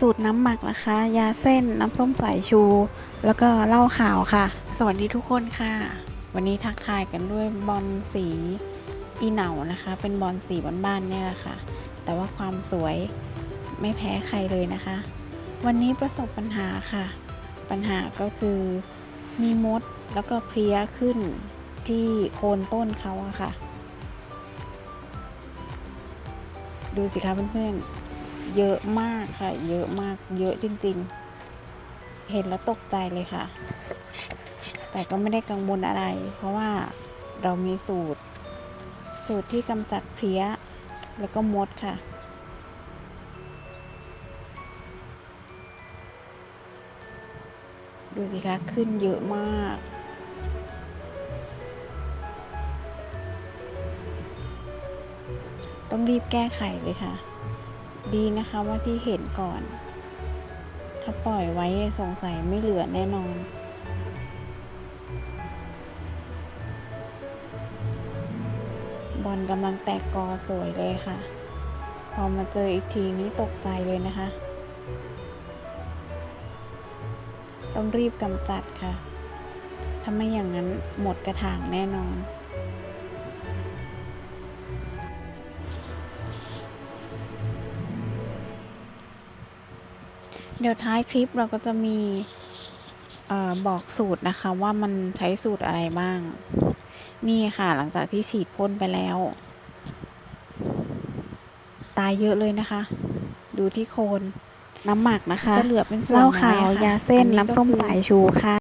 สูตรน้ำหมักนะคะ ยาเส้นน้ำส้มสายชู แล้วก็เหล้าขาวค่ะ สวัสดีทุกคนค่ะ วันนี้ทักทายกันด้วยบอลสีอีเหนานะคะ เป็นบอลสีบ้านๆเนี่ยแหละค่ะ แต่ว่าความสวยไม่แพ้ใครเลยนะคะ วันนี้ประสบปัญหาค่ะ ปัญหาก็คือมีมดแล้วก็เพลี้ยขึ้นที่โคนต้นเขาอะค่ะ ดูสิคะเพื่อนๆ เยอะมากค่ะ เยอะมากเยอะจริง ๆ เห็นแล้วตกใจเลยค่ะ แต่ก็ไม่ได้กังวลอะไร เพราะว่าเรามีสูตร สูตรที่กำจัดเพลี้ยแล้วก็มดค่ะดูสิคะ ขึ้นเยอะมาก ต้องรีบแก้ไขเลยค่ะ ดีนะคะว่าที่เห็นก่อน ถ้าปล่อยไว้สงสัยไม่เหลือแน่นอน บอลกำลังแตกกอสวยเลยค่ะ พอมาเจออีกทีนี้ตกใจเลยนะคะ ต้องรีบกำจัดค่ะ ถ้าไม่อย่างนั้นหมดกระถางแน่นอน เดี๋ยวท้ายคลิปเราก็จะมีเออบอกสูตรนะคะ ว่ามันใช้สูตรอะไรบ้าง นี่ค่ะหลังจากที่ฉีดพ่นไปแล้ว ตายเยอะเลยนะคะ ดูที่โคนน้ำหมักนะคะจะเหลือเป็นส่วนเหล้าน้อยขาวอะค่ะยาเส้นอัก็น้ำส้มคือสายชูค่ะ